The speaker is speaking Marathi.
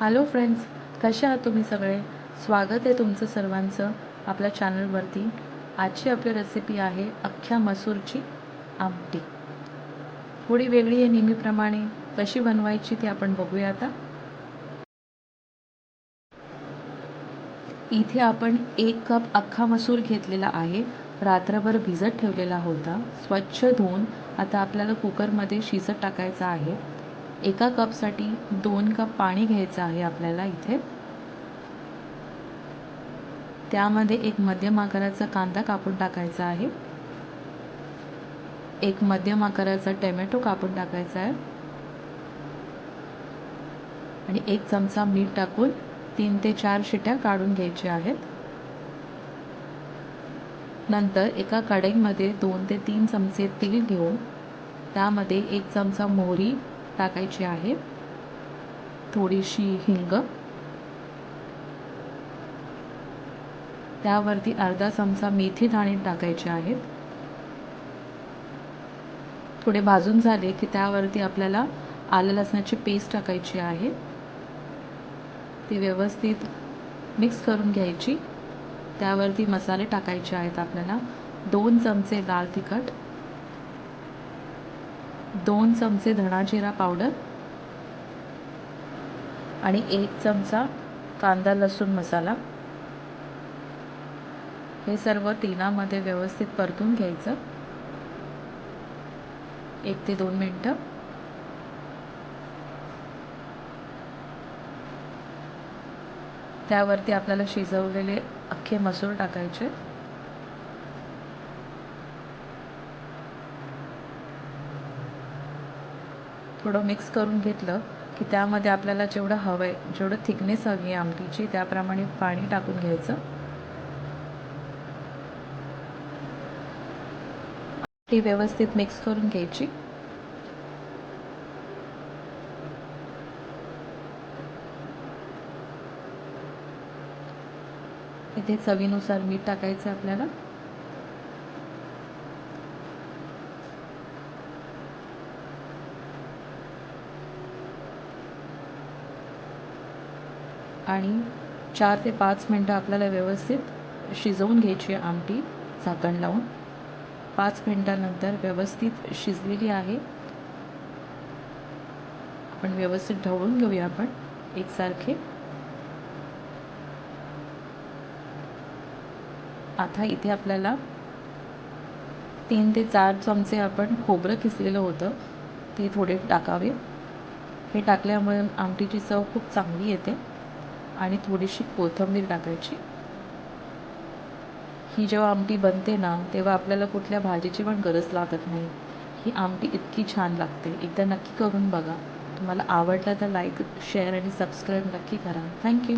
हॅलो फ्रेंड्स कसे आहात तुम्ही सगळे? स्वागत आहे तुमचं सर्वांचं आपल्या चॅनलवरती आजची आपली रेसिपी आहे अख्ख्या मसूरची आमटी. थोडी वेगळी आहे नेहमीप्रमाणे. कशी बनवायची ती आपण बघूया आता. इथे आपण एक कप अख्खा मसूर घेतलेला आहे. रात्रभर भिजत ठेवलेला होता. स्वच्छ धुवून आता आपल्याला कुकरमध्ये शिजत टाकायचा आहे. एका कपसाठी दोन कप पाणी घ्यायचं आहे आपल्याला इथे. त्यामध्ये एक मध्यम आकाराचा कांदा कापून टाकायचा आहे. एक मध्यम आकाराचा टोमॅटो कापून टाकायचा आहे. आणि एक चमचा मीठ टाकून तीन ते चार शिट्या काढून घ्यायच्या आहेत. नंतर एका कढईमध्ये दोन ते तीन चमचे तेल घेऊन त्यामध्ये एक चमचा मोहरी टाकायची आहे. थोडीशी हिंग. त्यावरती अर्धा चमचा मेथी दाणे टाकायचे आहेत. थोडे भाजून झाले की त्यावरती आपल्याला आलं लसणाची पेस्ट टाकायची आहे. ती व्यवस्थित मिक्स करून घ्यायची. त्यावरती मसाले टाकायचे आहेत आपल्याला. दोन चमचे लाल तिखट. दोन चमचे धणा जिरा पावडर आणि एक चमचा कांदा लसूण मसाला. हे सर्व तेलामध्ये व्यवस्थित परतून घ्यायचं. एक ते दोन मिनटं. त्यावरती आपल्याला शिजवलेले अख्खे मसूर टाकायचे. थोडं मिक्स करून घेतलं की त्यामध्ये आपल्याला जेवढं हवं आहे जेवढं थिकनेस हवी आहे आमटीची त्याप्रमाणे पाणी टाकून घ्यायचं. ती व्यवस्थित मिक्स करून घ्यायची. इथे चवीनुसार मीठ टाकायचं आपल्याला. आणि चार ते पाच मिनटं आपल्याला व्यवस्थित शिजवून घ्यायची आहे आमटी झाकण लावून. पाच मिनटानंतर व्यवस्थित शिजलेली आहे. आपण व्यवस्थित ढवळून घेऊया आपण एकसारखे. आता इथे आपल्याला तीन ते चार चमचे आपण खोबरं किसलेलं होतं. ते थोडे टाकावे. हे टाकल्यामुळे आमटीची चव खूप चांगली येते. आणि थोडीशी कोथिंबीर टाकायची. ही जेव्हा आमटी बनते ना तेव्हा आपल्याला कुठल्या भाजीची पण गरज लागत नाही. ही आमटी इतकी छान लागते. एकदा नक्की करून बघा. तुम्हाला आवडलं तर लाईक शेअर आणि सबस्क्राईब नक्की करा. थँक्यू